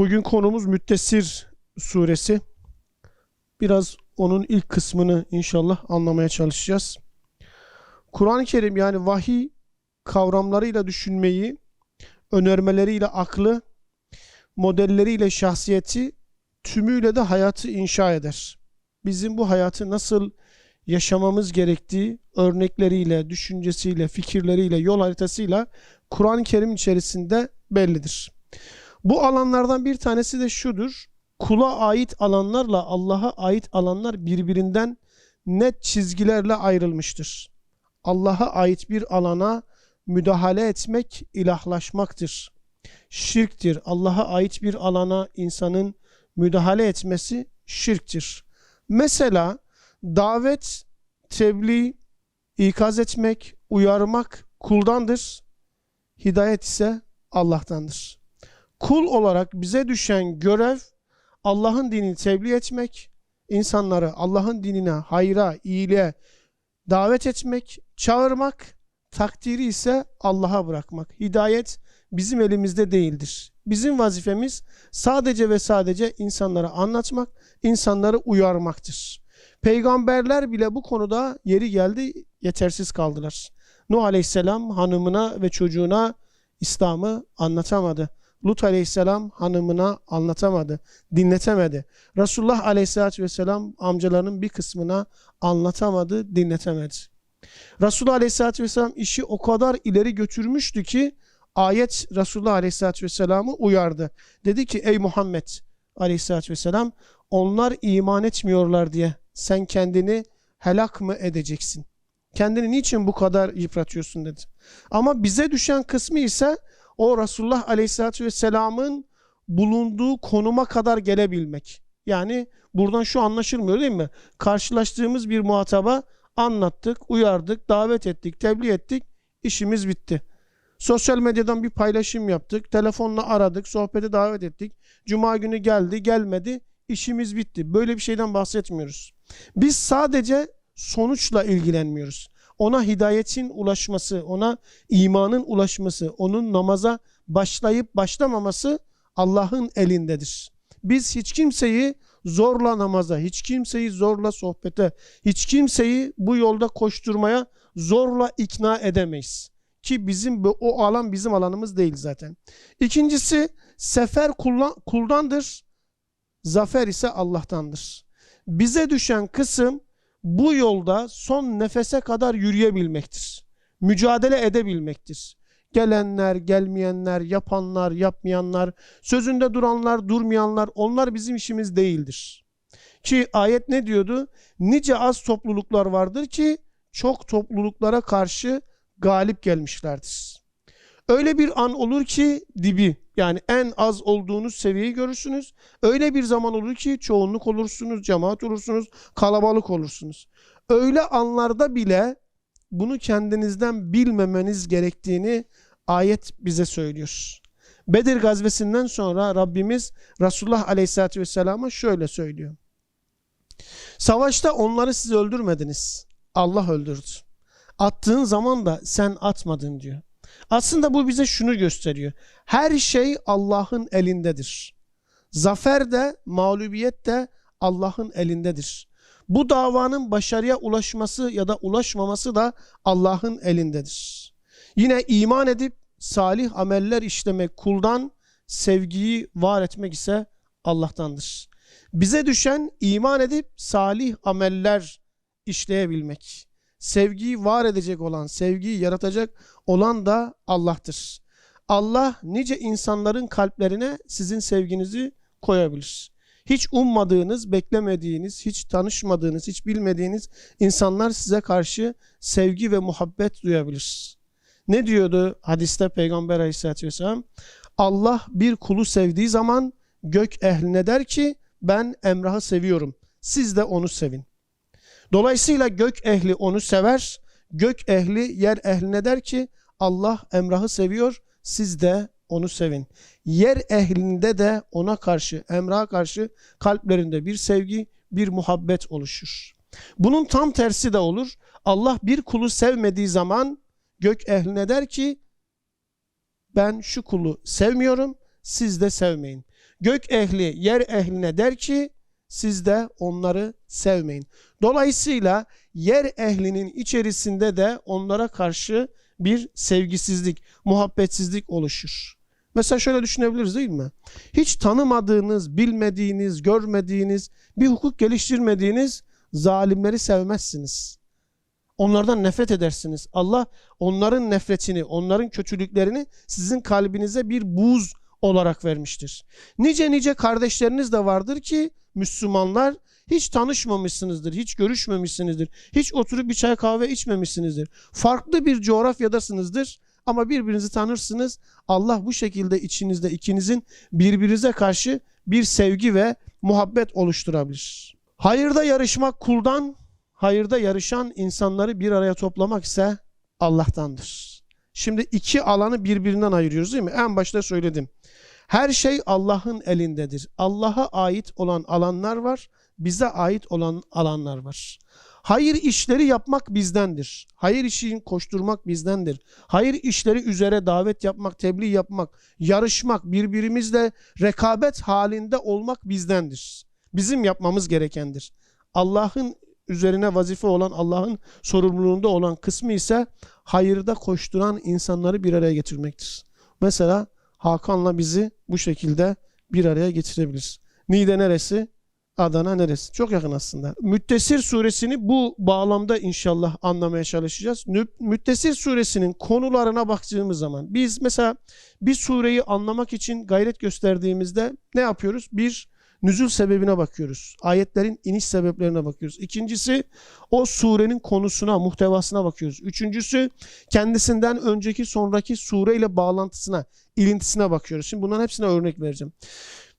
Bugün konumuz Müttesir suresi. Biraz onun ilk kısmını inşallah anlamaya çalışacağız. Kur'an-ı Kerim yani vahiy kavramlarıyla düşünmeyi, önermeleriyle aklı, modelleriyle şahsiyeti, tümüyle de hayatı inşa eder. Bizim bu hayatı nasıl yaşamamız gerektiği örnekleriyle, düşüncesiyle, fikirleriyle, yol haritasıyla Kur'an-ı Kerim içerisinde bellidir. Bu alanlardan bir tanesi de şudur. Kula ait alanlarla Allah'a ait alanlar birbirinden net çizgilerle ayrılmıştır. Allah'a ait bir alana müdahale etmek ilahlaşmaktır. Şirktir. Allah'a ait bir alana insanın müdahale etmesi şirktir. Mesela davet, tebliğ, ikaz etmek, uyarmak kuldandır. Hidayet ise Allah'tandır. Kul olarak bize düşen görev Allah'ın dinini tebliğ etmek, insanları Allah'ın dinine, hayra, iyiliğe davet etmek, çağırmak, takdiri ise Allah'a bırakmak. Hidayet bizim elimizde değildir. Bizim vazifemiz sadece ve sadece insanlara anlatmak, insanları uyarmaktır. Peygamberler bile bu konuda yeri geldi yetersiz kaldılar. Nuh Aleyhisselam hanımına ve çocuğuna İslam'ı anlatamadı. Lut Aleyhisselam hanımına anlatamadı, dinletemedi. Resulullah Aleyhisselatü Vesselam amcalarının bir kısmına anlatamadı, dinletemedi. Resulullah Aleyhisselatü Vesselam işi o kadar ileri götürmüştü ki ayet Resulullah Aleyhisselatü Vesselam'ı uyardı. Dedi ki ey Muhammed Aleyhisselatü Vesselam onlar iman etmiyorlar diye sen kendini helak mı edeceksin? Kendini niçin bu kadar yıpratıyorsun dedi. Ama bize düşen kısmı ise o Resulullah Aleyhisselatü Vesselam'ın bulunduğu konuma kadar gelebilmek. Yani buradan şu anlaşılmıyor değil mi? Karşılaştığımız bir muhataba anlattık, uyardık, davet ettik, tebliğ ettik, işimiz bitti. Sosyal medyadan bir paylaşım yaptık, telefonla aradık, sohbete davet ettik. Cuma günü geldi, gelmedi, işimiz bitti. Böyle bir şeyden bahsetmiyoruz. Biz sadece sonuçla ilgilenmiyoruz. Ona hidayetin ulaşması, ona imanın ulaşması, onun namaza başlayıp başlamaması Allah'ın elindedir. Biz hiç kimseyi zorla namaza, hiç kimseyi zorla sohbete, hiç kimseyi bu yolda koşturmaya zorla ikna edemeyiz. Ki bizim o alan bizim alanımız değil zaten. İkincisi sefer kullan, kuldandır, zafer ise Allah'tandır. Bize düşen kısım bu yolda son nefese kadar yürüyebilmektir. Mücadele edebilmektir. Gelenler, gelmeyenler, yapanlar, yapmayanlar, sözünde duranlar, durmayanlar onlar bizim işimiz değildir. Ki ayet ne diyordu? Nice az topluluklar vardır ki çok topluluklara karşı galip gelmişlerdir. Öyle bir an olur ki dibi yani en az olduğunuz seviyeyi görürsünüz. Öyle bir zaman olur ki çoğunluk olursunuz, cemaat olursunuz, kalabalık olursunuz. Öyle anlarda bile bunu kendinizden bilmemeniz gerektiğini ayet bize söylüyor. Bedir gazvesinden sonra Rabbimiz Resulullah Aleyhisselatü Vesselam'a şöyle söylüyor. Savaşta onları siz öldürmediniz. Allah öldürdü. Attığın zaman da sen atmadın diyor. Aslında bu bize şunu gösteriyor. Her şey Allah'ın elindedir. Zafer de, mağlubiyet de Allah'ın elindedir. Bu davanın başarıya ulaşması ya da ulaşmaması da Allah'ın elindedir. Yine iman edip salih ameller işlemek kuldan, sevgiyi var etmek ise Allah'tandır. Bize düşen iman edip salih ameller işleyebilmek. Sevgiyi var edecek olan, sevgiyi yaratacak olan da Allah'tır. Allah nice insanların kalplerine sizin sevginizi koyabilir. Hiç ummadığınız, beklemediğiniz, hiç tanışmadığınız, hiç bilmediğiniz insanlar size karşı sevgi ve muhabbet duyabilir. Ne diyordu hadiste Peygamber Aleyhisselatü Vesselam? Allah bir kulu sevdiği zaman gök ehline der ki ben Emrah'ı seviyorum. Siz de onu sevin. Dolayısıyla gök ehli onu sever. Gök ehli yer ehline der ki Allah Emrah'ı seviyor. Siz de onu sevin. Yer ehlinde de ona karşı, Emrah'a karşı kalplerinde bir sevgi, bir muhabbet oluşur. Bunun tam tersi de olur. Allah bir kulu sevmediği zaman gök ehline der ki ben şu kulu sevmiyorum, siz de sevmeyin. Gök ehli yer ehline der ki siz de onları sevmeyin. Dolayısıyla yer ehlinin içerisinde de onlara karşı bir sevgisizlik, muhabbetsizlik oluşur. Mesela şöyle düşünebiliriz değil mi? Hiç tanımadığınız, bilmediğiniz, görmediğiniz, bir hukuk geliştirmediğiniz zalimleri sevmezsiniz. Onlardan nefret edersiniz. Allah onların nefretini, onların kötülüklerini sizin kalbinize bir buz olarak vermiştir. Nice nice kardeşleriniz de vardır ki Müslümanlar hiç tanışmamışsınızdır, hiç görüşmemişsinizdir, hiç oturup bir çay kahve içmemişsinizdir. Farklı bir coğrafyadasınızdır ama birbirinizi tanırsınız. Allah bu şekilde içinizde ikinizin birbirinize karşı bir sevgi ve muhabbet oluşturabilir. Hayırda yarışmak kuldan, hayırda yarışan insanları bir araya toplamak ise Allah'tandır. Şimdi iki alanı birbirinden ayırıyoruz değil mi? En başta söyledim. Her şey Allah'ın elindedir. Allah'a ait olan alanlar var, bize ait olan alanlar var. Hayır işleri yapmak bizdendir. Hayır işini koşturmak bizdendir. Hayır işleri üzere davet yapmak, tebliğ yapmak, yarışmak, birbirimizle rekabet halinde olmak bizdendir. Bizim yapmamız gerekendir. Allah'ın üzerine vazife olan, Allah'ın sorumluluğunda olan kısmı ise hayırda koşturan insanları bir araya getirmektir. Mesela Hakan'la bizi bu şekilde bir araya getirebilir. Niğde neresi? Adana neresi? Çok yakın aslında. Müttesir suresini bu bağlamda inşallah anlamaya çalışacağız. Müttesir suresinin konularına baktığımız zaman biz mesela bir sureyi anlamak için gayret gösterdiğimizde ne yapıyoruz? Bir nüzul sebebine bakıyoruz. Ayetlerin iniş sebeplerine bakıyoruz. İkincisi o surenin konusuna, muhtevasına bakıyoruz. Üçüncüsü kendisinden önceki sonraki sureyle bağlantısına, ilintisine bakıyoruz. Şimdi bunların hepsine örnek vereceğim.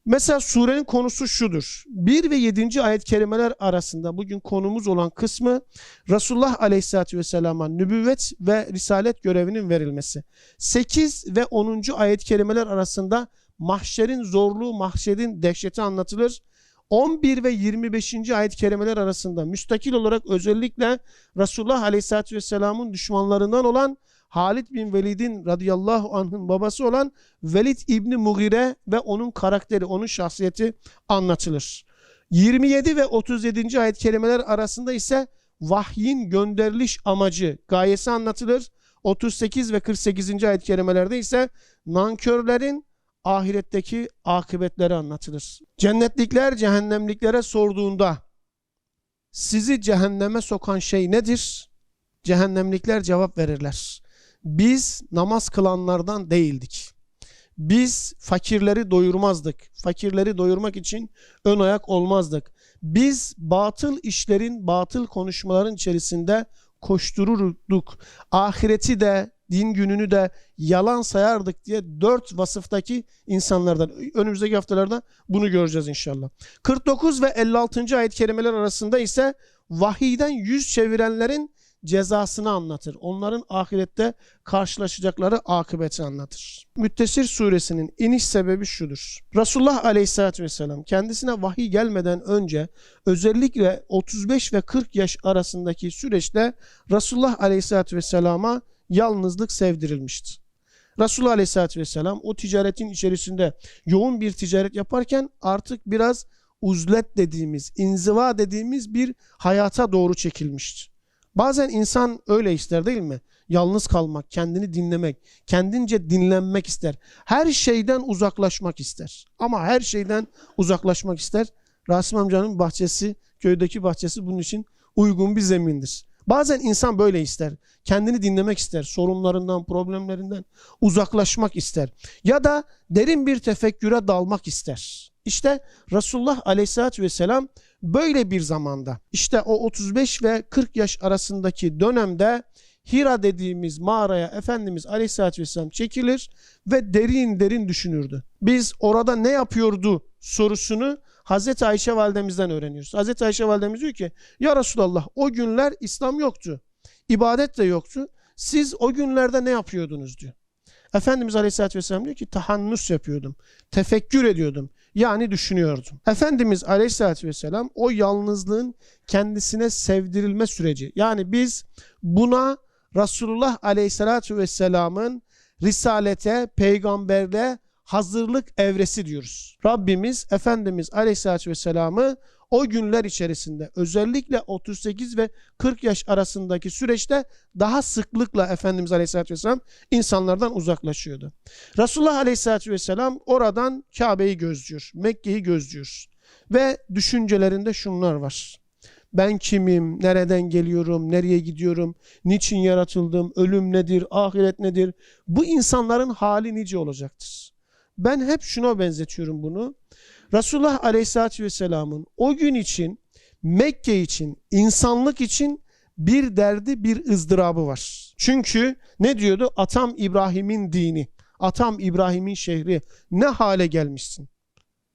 Mesela surenin konusu şudur. 1 ve 7. ayet kelimeler arasında bugün konumuz olan kısmı Resulullah Aleyhisselatü Vesselam'a nübüvvet ve risalet görevinin verilmesi. 8 ve 10. ayet kelimeler arasında mahşerin zorluğu, mahşerin dehşeti anlatılır. 11 ve 25. ayet kelimeler arasında müstakil olarak özellikle Resulullah Aleyhisselatü Vesselam'ın düşmanlarından olan Halid bin Velid'in radıyallahu anh'ın babası olan Velid İbni Mugire ve onun karakteri, onun şahsiyeti anlatılır. 27 ve 37. ayet kelimeler arasında ise vahyin gönderiliş amacı, gayesi anlatılır. 38 ve 48. ayet kelimelerde ise nankörlerin ahiretteki akıbetleri anlatılır. Cennetlikler cehennemliklere sorduğunda sizi cehenneme sokan şey nedir? Cehennemlikler cevap verirler. Biz namaz kılanlardan değildik. Biz fakirleri doyurmazdık. Fakirleri doyurmak için ön ayak olmazdık. Biz batıl işlerin, batıl konuşmaların içerisinde koştururduk. Ahireti de, din gününü de yalan sayardık diye dört vasıftaki insanlardan. Önümüzdeki haftalarda bunu göreceğiz inşallah. 49 ve 56. ayet kelimeler arasında ise vahiyden yüz çevirenlerin cezasını anlatır. Onların ahirette karşılaşacakları akıbeti anlatır. Müttesir suresinin iniş sebebi şudur. Resulullah aleyhissalatü vesselam kendisine vahiy gelmeden önce özellikle 35 ve 40 yaş arasındaki süreçte Resulullah aleyhissalatü vesselama yalnızlık sevdirilmişti. Resulullah aleyhissalatü vesselam o ticaretin içerisinde yoğun bir ticaret yaparken artık biraz uzlet dediğimiz, inziva dediğimiz bir hayata doğru çekilmişti. Bazen insan öyle ister değil mi? Yalnız kalmak, kendini dinlemek, kendince dinlenmek ister. Her şeyden uzaklaşmak ister. Ama her şeyden uzaklaşmak ister. Rasim amcanın bahçesi, köydeki bahçesi bunun için uygun bir zemindir. Bazen insan böyle ister. Kendini dinlemek ister. Sorunlarından, problemlerinden uzaklaşmak ister. Ya da derin bir tefekküre dalmak ister. İşte Resulullah Aleyhisselatü Vesselam böyle bir zamanda işte o 35 ve 40 yaş arasındaki dönemde Hira dediğimiz mağaraya Efendimiz Aleyhisselatü Vesselam çekilir ve derin derin düşünürdü. Biz orada ne yapıyordu sorusunu Hazreti Ayşe validemizden öğreniyoruz. Hazreti Ayşe validemiz diyor ki ya Resulallah o günler İslam yoktu. ibadet de yoktu. Siz o günlerde ne yapıyordunuz diyor. Efendimiz Aleyhisselatü Vesselam diyor ki tahannus yapıyordum. Tefekkür ediyordum. Yani düşünüyordum. Efendimiz Aleyhisselatü Vesselam o yalnızlığın kendisine sevdirilme süreci. Yani biz buna Resulullah Aleyhisselatü Vesselam'ın risalete, peygamberle hazırlık evresi diyoruz. Rabbimiz Efendimiz Aleyhisselatü Vesselam'ı o günler içerisinde özellikle 38 ve 40 yaş arasındaki süreçte daha sıklıkla Efendimiz Aleyhisselatü Vesselam insanlardan uzaklaşıyordu. Resulullah Aleyhisselatü Vesselam oradan Kabe'yi gözlüyor, Mekke'yi gözlüyor ve düşüncelerinde şunlar var. Ben kimim, nereden geliyorum, nereye gidiyorum, niçin yaratıldım, ölüm nedir, ahiret nedir? Bu insanların hali nice olacaktır. Ben hep şuna benzetiyorum bunu. Resulullah Aleyhisselatü Vesselam'ın o gün için, Mekke için, insanlık için bir derdi, bir ızdırabı var. Çünkü ne diyordu? Atam İbrahim'in dini, atam İbrahim'in şehri ne hale gelmişsin?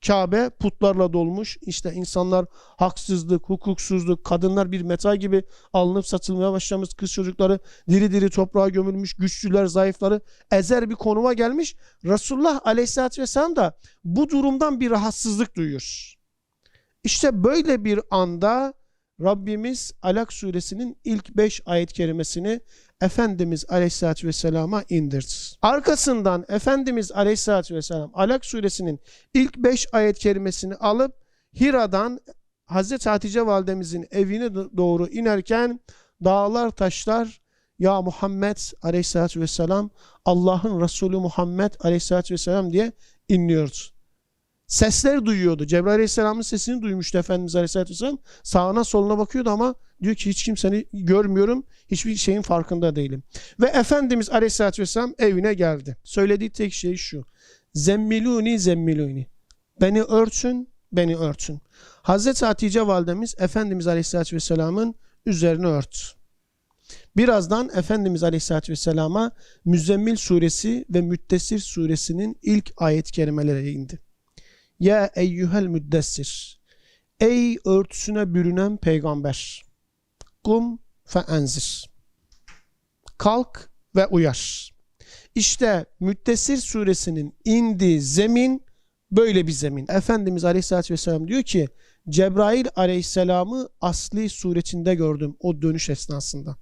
Kabe putlarla dolmuş. İşte insanlar haksızlık, hukuksuzluk, kadınlar bir meta gibi alınıp satılmaya başlamış. Kız çocukları diri diri toprağa gömülmüş. Güçlüler, zayıfları ezer bir konuma gelmiş. Resulullah Aleyhisselatü Vesselam da bu durumdan bir rahatsızlık duyuyor. İşte böyle bir anda Rabbimiz Alak suresinin ilk 5 ayet kerimesini Efendimiz Aleyhisselatü Vesselam'a indirdi. Arkasından Efendimiz Aleyhisselatü Vesselam Alak suresinin ilk 5 ayet kerimesini alıp Hira'dan Hazreti Hatice validemizin evine doğru inerken dağlar taşlar ya Muhammed Aleyhisselatü Vesselam Allah'ın Resulü Muhammed Aleyhisselatü Vesselam diye inliyordu. Sesler duyuyordu. Cebrail Aleyhisselam'ın sesini duymuştu Efendimiz Aleyhisselatü Vesselam. Sağına soluna bakıyordu ama diyor ki hiç kimseni görmüyorum. Hiçbir şeyin farkında değilim. Ve Efendimiz Aleyhisselatü Vesselam evine geldi. Söylediği tek şey şu. Zemmiluni zemmiluni. Beni örtün, beni örtün. Hazreti Hatice validemiz Efendimiz Aleyhisselatü Vesselam'ın üzerine örtü. Birazdan Efendimiz Aleyhisselatü Vesselam'a Müzzemmil suresi ve Müddessir suresinin ilk ayet kelimeleri indi. Ya eyyuhel müddessir. Ey örtüsüne bürünen peygamber. Kum fe enzir. Kalk ve uyar. İşte Müddessir suresinin indiği zemin böyle bir zemin. Efendimiz Aleyhisselatü Vesselam diyor ki Cebrail Aleyhisselam'ı asli suretinde gördüm o dönüş esnasında.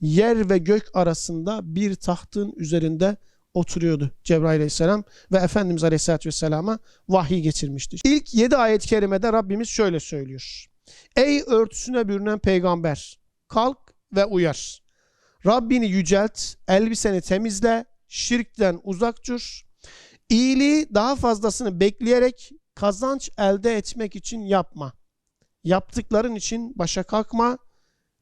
Yer ve gök arasında bir tahtın üzerinde oturuyordu Cebrail aleyhisselam ve Efendimiz aleyhisselatü vesselama vahiy getirmişti. İlk 7 ayet-i kerimede Rabbimiz şöyle söylüyor. Ey örtüsüne bürünen peygamber kalk ve uyar. Rabbini yücelt, elbiseni temizle, şirkten uzak dur. İyiliği daha fazlasını bekleyerek kazanç elde etmek için yapma. Yaptıkların için başa kalkma.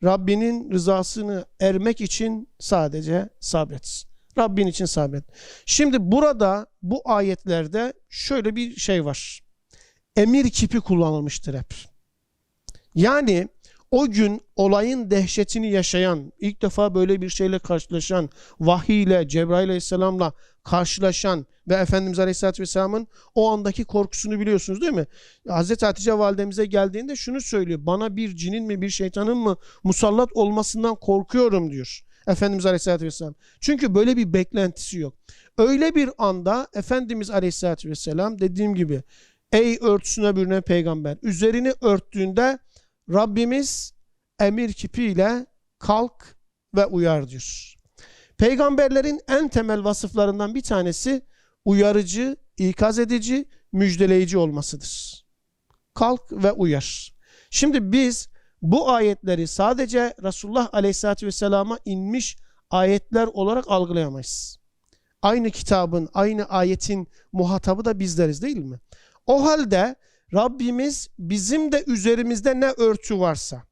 Rabbinin rızasını ermek için sadece sabret. Rabbin için sabret. Şimdi burada bu ayetlerde şöyle bir şey var. Emir kipi kullanılmıştır hep. Yani o gün olayın dehşetini yaşayan, ilk defa böyle bir şeyle karşılaşan, vahiy ile, Cebrail aleyhisselamla karşılaşan ve Efendimiz aleyhisselatü vesselamın o andaki korkusunu biliyorsunuz değil mi? Hazreti Hatice validemize geldiğinde şunu söylüyor. Bana bir cinin mi bir şeytanın mı musallat olmasından korkuyorum diyor. Efendimiz Aleyhisselatü Vesselam. Çünkü böyle bir beklentisi yok. Öyle bir anda Efendimiz Aleyhisselatü Vesselam dediğim gibi ey örtüsüne bürünen peygamber üzerini örttüğünde Rabbimiz emir kipiyle kalk ve uyar diyor. Peygamberlerin en temel vasıflarından bir tanesi uyarıcı, ikaz edici, müjdeleyici olmasıdır. Kalk ve uyar. Şimdi biz bu ayetleri sadece Resulullah Aleyhisselatü Vesselam'a inmiş ayetler olarak algılayamayız. Aynı kitabın, aynı ayetin muhatabı da bizleriz değil mi? O halde Rabbimiz bizim de üzerimizde ne örtü varsa,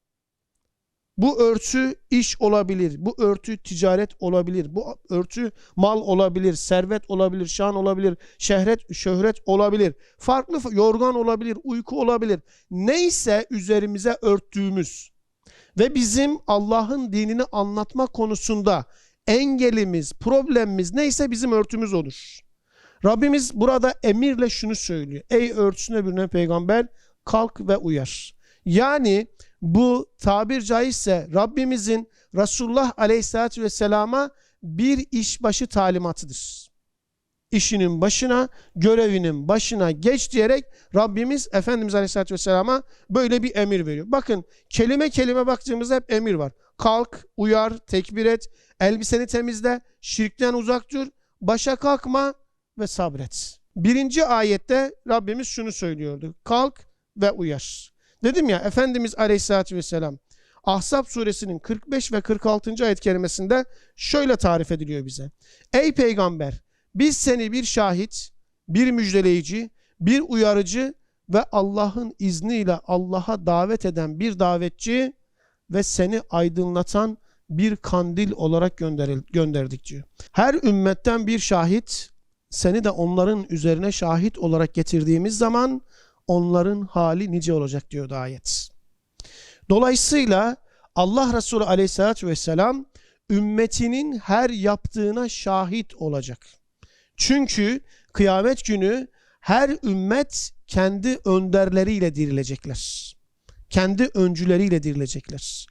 bu örtü iş olabilir, bu örtü ticaret olabilir, bu örtü mal olabilir, servet olabilir, şan olabilir, şehret, şöhret olabilir, farklı yorgan olabilir, uyku olabilir. Neyse üzerimize örttüğümüz ve bizim Allah'ın dinini anlatma konusunda engelimiz, problemimiz neyse bizim örtümüz olur. Rabbimiz burada emirle şunu söylüyor. Ey örtüsüne bürünen peygamber kalk ve uyar. Yani bu tabir caizse Rabbimizin Resulullah Aleyhisselatü Vesselam'a bir işbaşı talimatıdır. İşinin başına, görevinin başına geç diyerek Rabbimiz Efendimiz Aleyhisselatü Vesselam'a böyle bir emir veriyor. Bakın kelime kelime baktığımızda hep emir var. Kalk, uyar, tekbir et, elbiseni temizle, şirkten uzak dur, başa kalkma ve sabret. birinci ayette Rabbimiz şunu söylüyordu. Kalk ve uyar. Dedim ya Efendimiz Aleyhisselatü Vesselam Ahzab suresinin 45 ve 46. ayet kerimesinde şöyle tarif ediliyor bize. Ey peygamber biz seni bir şahit, bir müjdeleyici, bir uyarıcı ve Allah'ın izniyle Allah'a davet eden bir davetçi ve seni aydınlatan bir kandil olarak gönderdik diyor. Her ümmetten bir şahit, seni de onların üzerine şahit olarak getirdiğimiz zaman onların hali nice olacak diyor ayet. Dolayısıyla Allah Resulü aleyhissalatü vesselam ümmetinin her yaptığına şahit olacak. Çünkü kıyamet günü her ümmet kendi önderleriyle dirilecekler. Kendi öncüleriyle dirilecekler.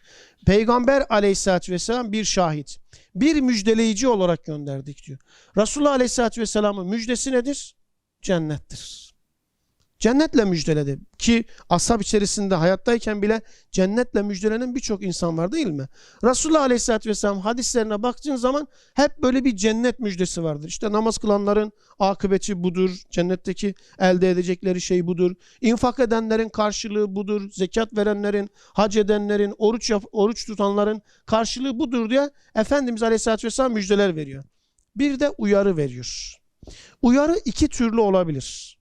Peygamber aleyhissalatü vesselam bir şahit, bir müjdeleyici olarak gönderdik diyor. Resulullah aleyhissalatü vesselamın müjdesi nedir? Cennettir. Cennetle müjdeledi ki ashab içerisinde hayattayken bile cennetle müjdelenen birçok insan var değil mi? Resulullah Aleyhisselatü Vesselam hadislerine baktığın zaman hep böyle bir cennet müjdesi vardır. İşte namaz kılanların akıbeti budur. Cennetteki elde edecekleri şey budur. İnfak edenlerin karşılığı budur. Zekat verenlerin, hac edenlerin, oruç yap, oruç tutanların karşılığı budur diye Efendimiz Aleyhisselatü Vesselam müjdeler veriyor. Bir de uyarı veriyor. Uyarı iki türlü olabilir.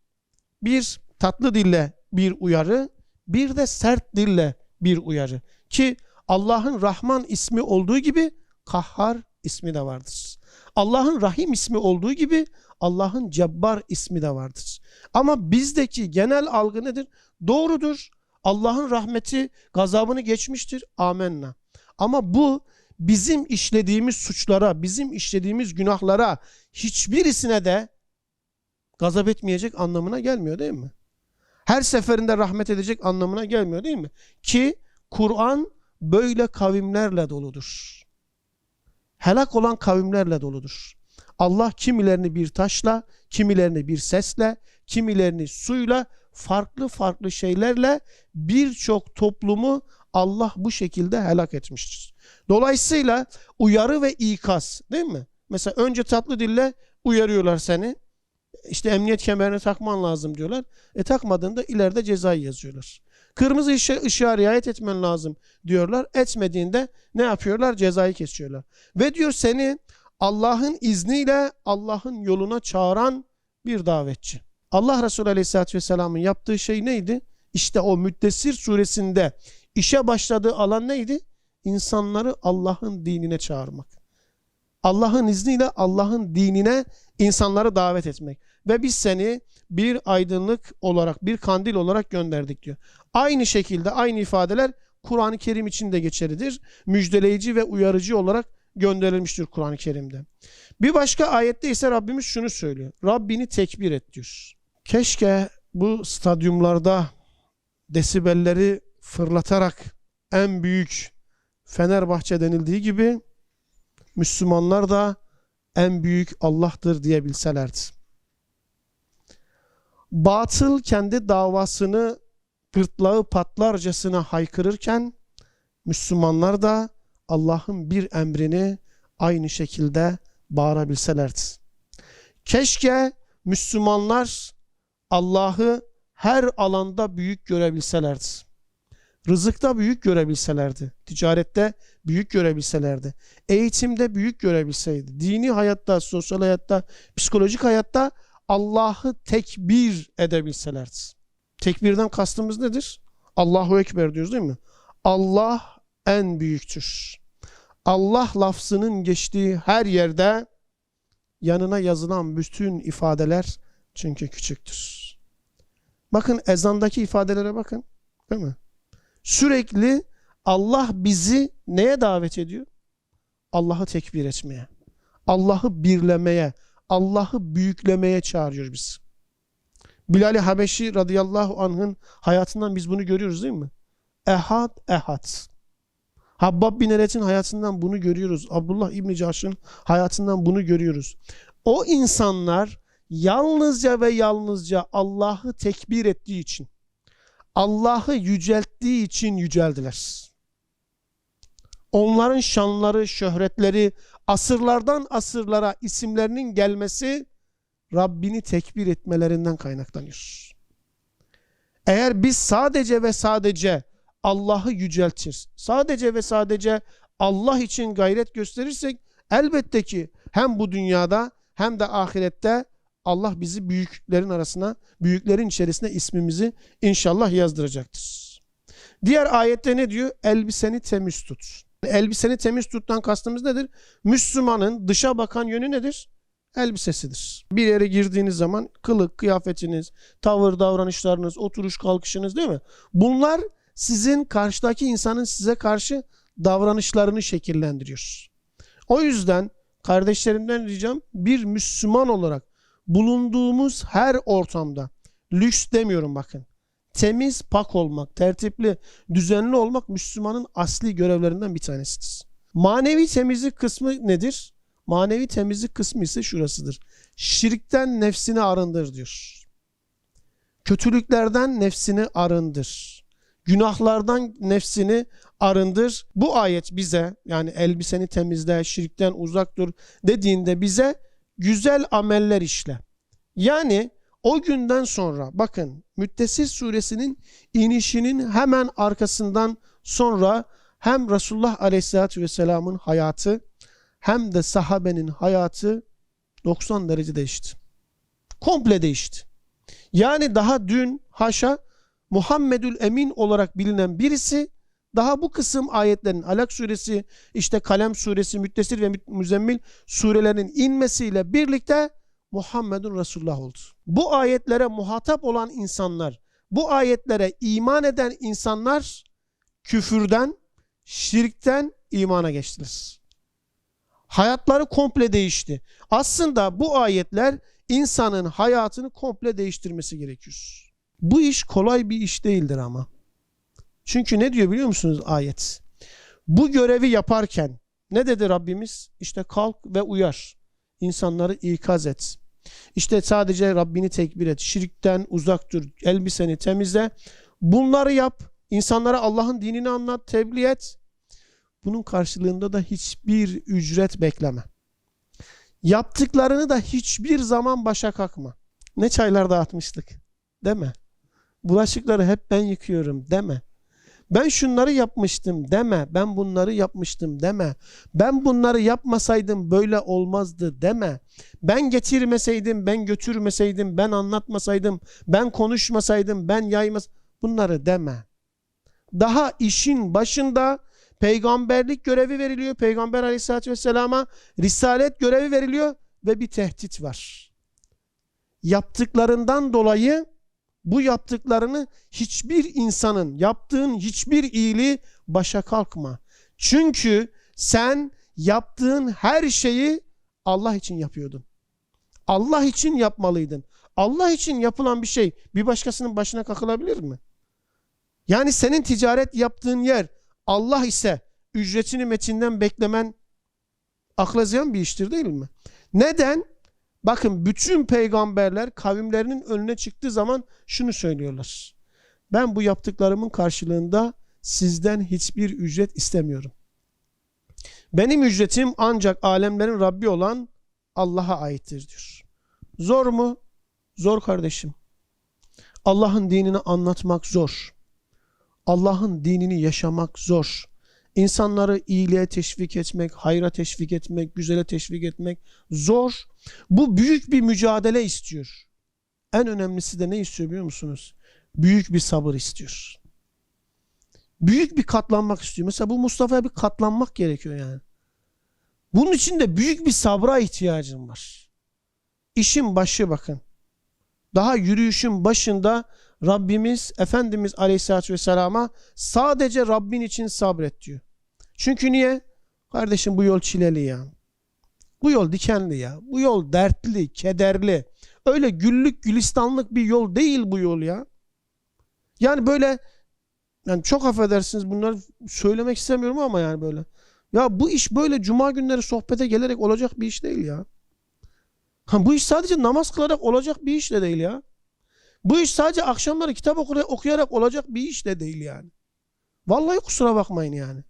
Bir tatlı dille bir uyarı, bir de sert dille bir uyarı. Ki Allah'ın Rahman ismi olduğu gibi Kahhar ismi de vardır. Allah'ın Rahim ismi olduğu gibi Allah'ın Cebbar ismi de vardır. Ama bizdeki genel algı nedir? Doğrudur. Allah'ın rahmeti gazabını geçmiştir. Amenna. Ama bu bizim işlediğimiz suçlara, bizim işlediğimiz günahlara hiçbirisine de gazap etmeyecek anlamına gelmiyor değil mi? Her seferinde rahmet edecek anlamına gelmiyor değil mi? Ki Kur'an böyle kavimlerle doludur. Helak olan kavimlerle doludur. Allah kimilerini bir taşla, kimilerini bir sesle, kimilerini suyla, farklı farklı şeylerle birçok toplumu Allah bu şekilde helak etmiştir. Dolayısıyla uyarı ve ikaz değil mi? Mesela önce tatlı dille uyarıyorlar seni. İşte emniyet kemerini takman lazım diyorlar. E takmadığında ileride cezayı yazıyorlar. Kırmızı ışığa, ışığa riayet etmen lazım diyorlar. Etmediğinde ne yapıyorlar? Cezayı kesiyorlar. Ve diyor seni Allah'ın izniyle Allah'ın yoluna çağıran bir davetçi. Allah Resulü Aleyhisselatü Vesselam'ın yaptığı şey neydi? İşte o Müddessir suresinde işe başladığı alan neydi? İnsanları Allah'ın dinine çağırmak. Allah'ın izniyle Allah'ın dinine insanları davet etmek. Ve biz seni bir aydınlık olarak, bir kandil olarak gönderdik diyor. Aynı şekilde aynı ifadeler Kur'an-ı Kerim için de geçerlidir. Müjdeleyici ve uyarıcı olarak gönderilmiştir Kur'an-ı Kerim'de. Bir başka ayette ise Rabbimiz şunu söylüyor. Rabbini tekbir et diyor. Keşke bu stadyumlarda desibelleri fırlatarak en büyük Fenerbahçe denildiği gibi Müslümanlar da en büyük Allah'tır diyebilselerdi. Batıl kendi davasını gırtlağı patlarcasına haykırırken Müslümanlar da Allah'ın bir emrini aynı şekilde bağırabilselerdi. Keşke Müslümanlar Allah'ı her alanda büyük görebilselerdi. Rızıkta büyük görebilselerdi. Ticarette büyük görebilselerdi. Eğitimde büyük görebilseydi. Dini hayatta, sosyal hayatta, psikolojik hayatta Allah'ı tekbir edebilselerdi. Tekbirden kastımız nedir? Allahu Ekber diyoruz değil mi? Allah en büyüktür. Allah lafzının geçtiği her yerde yanına yazılan bütün ifadeler çünkü küçüktür. Bakın ezandaki ifadelere bakın. Değil mi? Sürekli Allah bizi neye davet ediyor? Allah'ı tekbir etmeye. Allah'ı birlemeye, Allah'ı büyüklemeye çağırıyor biz. Bilal-i Habeşi radıyallahu anh'ın hayatından biz bunu görüyoruz değil mi? Ehad, ehad. Habbab bin Eret'in hayatından bunu görüyoruz. Abdullah İbni Caş'ın hayatından bunu görüyoruz. O insanlar yalnızca ve yalnızca Allah'ı tekbir ettiği için, Allah'ı yücelttiği için yüceldiler. Onların şanları, şöhretleri, asırlardan asırlara isimlerinin gelmesi Rabbini tekbir etmelerinden kaynaklanıyor. Eğer biz sadece ve sadece Allah'ı yüceltir, sadece ve sadece Allah için gayret gösterirsek elbette ki hem bu dünyada hem de ahirette Allah bizi büyüklerin arasına, büyüklerin içerisine ismimizi inşallah yazdıracaktır. Diğer ayette ne diyor? Elbiseni temiz tut. Elbiseni temiz tuttan kastımız nedir? Müslümanın dışa bakan yönü nedir? Elbisesidir. Bir yere girdiğiniz zaman kılık, kıyafetiniz, tavır, davranışlarınız, oturuş, kalkışınız değil mi? Bunlar sizin karşıdaki insanın size karşı davranışlarını şekillendiriyor. O yüzden kardeşlerimden ricam bir Müslüman olarak bulunduğumuz her ortamda lüks demiyorum bakın. Temiz, pak olmak, tertipli, düzenli olmak Müslümanın asli görevlerinden bir tanesidir. Manevi temizlik kısmı nedir? Manevi temizlik kısmı ise şurasıdır. Şirkten nefsini arındır diyor. Kötülüklerden nefsini arındır. Günahlardan nefsini arındır. Bu ayet bize yani elbiseni temizle, şirkten uzak dur dediğinde bize güzel ameller işle. Yani o günden sonra bakın Müddessir suresinin inişinin hemen arkasından sonra hem Resulullah Aleyhisselatü Vesselam'ın hayatı hem de sahabenin hayatı 90 derece değişti. Komple değişti. Yani daha dün haşa Muhammedül Emin olarak bilinen birisi daha bu kısım ayetlerin Alak suresi, işte Kalem suresi, Müddessir ve Müzemmil surelerinin inmesiyle birlikte Muhammedun Resulullah oldu. Bu ayetlere muhatap olan insanlar, bu ayetlere iman eden insanlar küfürden, şirkten imana geçtiler. Hayatları komple değişti. Aslında bu ayetler insanın hayatını komple değiştirmesi gerekiyor. Bu iş kolay bir iş değildir ama. Çünkü ne diyor biliyor musunuz ayet? Bu görevi yaparken ne dedi Rabbimiz? İşte kalk ve uyar. İnsanları ikaz et. İşte sadece Rabbini tekbir et. Şirkten uzak dur. Elbiseni temizle. Bunları yap. İnsanlara Allah'ın dinini anlat, tebliğ et. Bunun karşılığında da hiçbir ücret bekleme. Yaptıklarını da hiçbir zaman başa kalkma. Ne çaylar dağıtmıştık. Deme. Bulaşıkları hep ben yıkıyorum deme. Ben şunları yapmıştım deme. Ben bunları yapmıştım deme. Ben bunları yapmasaydım böyle olmazdı deme. Ben getirmeseydim, ben götürmeseydim, ben anlatmasaydım, ben konuşmasaydım, ben yaymas bunları deme. Daha işin başında peygamberlik görevi veriliyor. Peygamber aleyhissalatü vesselama risalet görevi veriliyor ve bir tehdit var. Yaptıklarından dolayı bu yaptıklarını hiçbir insanın yaptığın hiçbir iyiliği başa kalkma. Çünkü sen yaptığın her şeyi Allah için yapıyordun. Allah için yapmalıydın. Allah için yapılan bir şey bir başkasının başına kakılabilir mi? Yani senin ticaret yaptığın yer Allah ise ücretini metinden beklemen akla ziyan bir iştir değil mi? Neden? Bakın bütün peygamberler kavimlerinin önüne çıktığı zaman şunu söylüyorlar. Ben bu yaptıklarımın karşılığında sizden hiçbir ücret istemiyorum. Benim ücretim ancak alemlerin Rabbi olan Allah'a aittir diyor. Zor mu? Zor kardeşim. Allah'ın dinini anlatmak zor. Allah'ın dinini yaşamak zor. İnsanları iyiliğe teşvik etmek, hayra teşvik etmek, güzele teşvik etmek zor. Bu büyük bir mücadele istiyor. En önemlisi de ne istiyor biliyor musunuz? Büyük bir sabır istiyor. Büyük bir katlanmak istiyor. Mesela bu Mustafa'ya bir katlanmak gerekiyor yani. Bunun için de büyük bir sabra ihtiyacım var. İşin başı bakın. Daha yürüyüşün başında Rabbimiz Efendimiz Aleyhisselatü Vesselam'a sadece Rabbin için sabret diyor. Çünkü niye? Kardeşim bu yol çileli ya. Bu yol dikenli ya. Bu yol dertli, kederli. Öyle güllük gülistanlık bir yol değil bu yol ya. Yani böyle yani çok affedersiniz bunları söylemek istemiyorum ama yani böyle. Ya bu iş böyle cuma günleri sohbete gelerek olacak bir iş değil ya. Ha, bu iş sadece namaz kılarak olacak bir iş de değil ya. Bu iş sadece akşamları kitap okuyarak olacak bir iş de değil yani. Vallahi kusura bakmayın yani.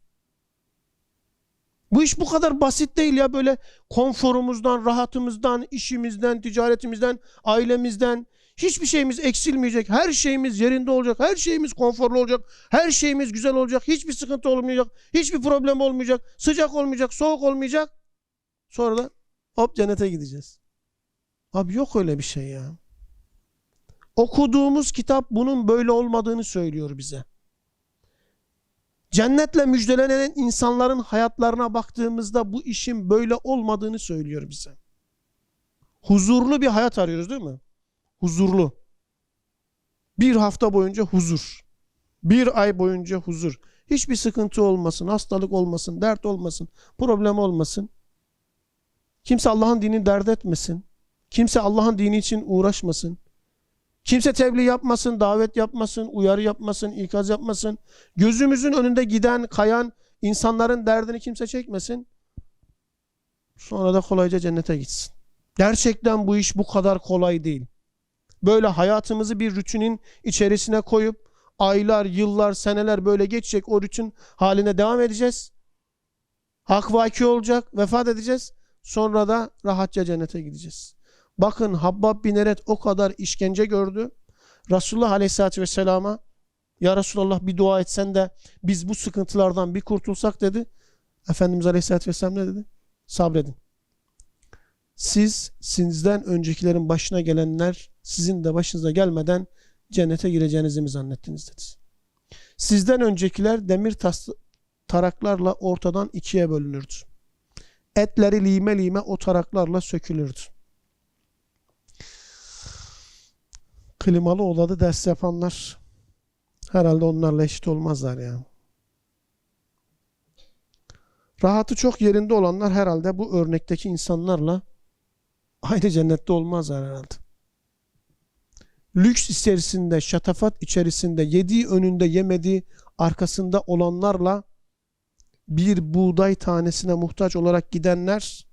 Bu iş bu kadar basit değil ya böyle konforumuzdan, rahatımızdan, işimizden, ticaretimizden, ailemizden hiçbir şeyimiz eksilmeyecek. Her şeyimiz yerinde olacak. Her şeyimiz konforlu olacak. Her şeyimiz güzel olacak. Hiçbir sıkıntı olmayacak. Hiçbir problem olmayacak. Sıcak olmayacak, soğuk olmayacak. Sonra da hop cennete gideceğiz. Abi yok öyle bir şey ya. Okuduğumuz kitap bunun böyle olmadığını söylüyor bize. Cennetle müjdelenen insanların hayatlarına baktığımızda bu işin böyle olmadığını söylüyor bize. Huzurlu bir hayat arıyoruz değil mi? Huzurlu. Bir hafta boyunca huzur. Bir ay boyunca huzur. Hiçbir sıkıntı olmasın, hastalık olmasın, dert olmasın, problem olmasın. Kimse Allah'ın dinini dert etmesin. Kimse Allah'ın dini için uğraşmasın. Kimse tebliğ yapmasın, davet yapmasın, uyarı yapmasın, ikaz yapmasın. Gözümüzün önünde giden, kayan insanların derdini kimse çekmesin. Sonra da kolayca cennete gitsin. Gerçekten bu iş bu kadar kolay değil. Böyle hayatımızı bir rutinin içerisine koyup aylar, yıllar, seneler böyle geçecek o rutin haline devam edeceğiz. Hak vaki olacak, vefat edeceğiz. Sonra da rahatça cennete gideceğiz. Bakın Habbab bin Eret o kadar işkence gördü. Resulullah Aleyhisselatü Vesselam'a Ya Resulallah bir dua etsen de biz bu sıkıntılardan bir kurtulsak dedi. Efendimiz Aleyhisselatü Vesselam ne dedi? Sabredin. Siz sizden öncekilerin başına gelenler sizin de başınıza gelmeden cennete gireceğinizi mi zannettiniz dedi. Sizden öncekiler demir tas taraklarla ortadan ikiye bölünürdü. Etleri lime lime o taraklarla sökülürdü. Klimalı odada ders yapanlar herhalde onlarla eşit olmazlar ya. Rahatı çok yerinde olanlar herhalde bu örnekteki insanlarla aynı cennette olmazlar herhalde. Lüks içerisinde, şatafat içerisinde, yediği önünde yemediği arkasında olanlarla bir buğday tanesine muhtaç olarak gidenler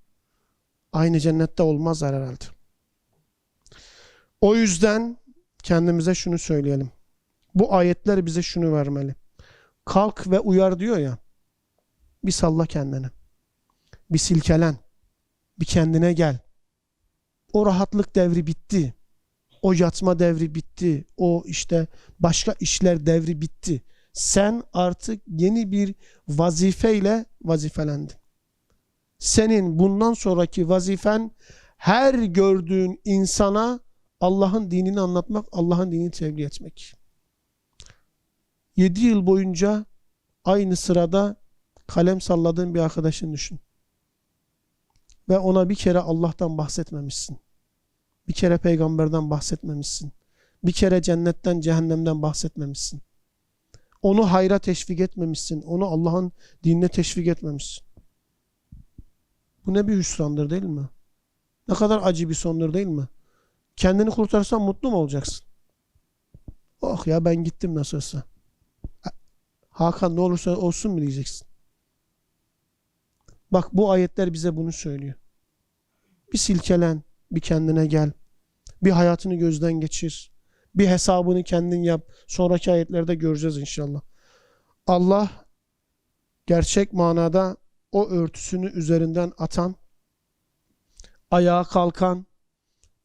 aynı cennette olmazlar herhalde. O yüzden kendimize şunu söyleyelim. Bu ayetler bize şunu vermeli. Kalk ve uyar diyor ya. Bir salla kendini. Bir silkelen. Bir kendine gel. O rahatlık devri bitti. O yatma devri bitti. O işte başka işler devri bitti. Sen artık yeni bir vazifeyle vazifelendin. Senin bundan sonraki vazifen her gördüğün insana Allah'ın dinini anlatmak, Allah'ın dinini tebliğ etmek. 7 yıl boyunca aynı sırada kalem salladığın bir arkadaşın düşün. Ve ona bir kere Allah'tan bahsetmemişsin. Bir kere peygamberden bahsetmemişsin. Bir kere cennetten, cehennemden bahsetmemişsin. Onu hayra teşvik etmemişsin. Onu Allah'ın dinine teşvik etmemişsin. Bu ne bir hüsrandır değil mi? Ne kadar acı bir sondur değil mi? Kendini kurtarsan mutlu mu olacaksın? Oh ya ben gittim nasılsa. Hakan ne olursa olsun mu diyeceksin? Bak bu ayetler bize bunu söylüyor. Bir silkelen, bir kendine gel. Bir hayatını gözden geçir. Bir hesabını kendin yap. Sonraki ayetlerde göreceğiz inşallah. Allah gerçek manada o örtüsünü üzerinden atan, ayağa kalkan,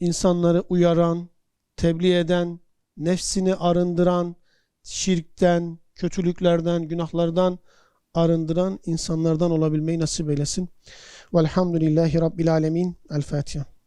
insanları uyaran, tebliğ eden, nefsini arındıran, şirkten, kötülüklerden, günahlardan arındıran insanlardan olabilmeyi nasip eylesin. Velhamdülillahi Rabbil Alemin. El Fatiha.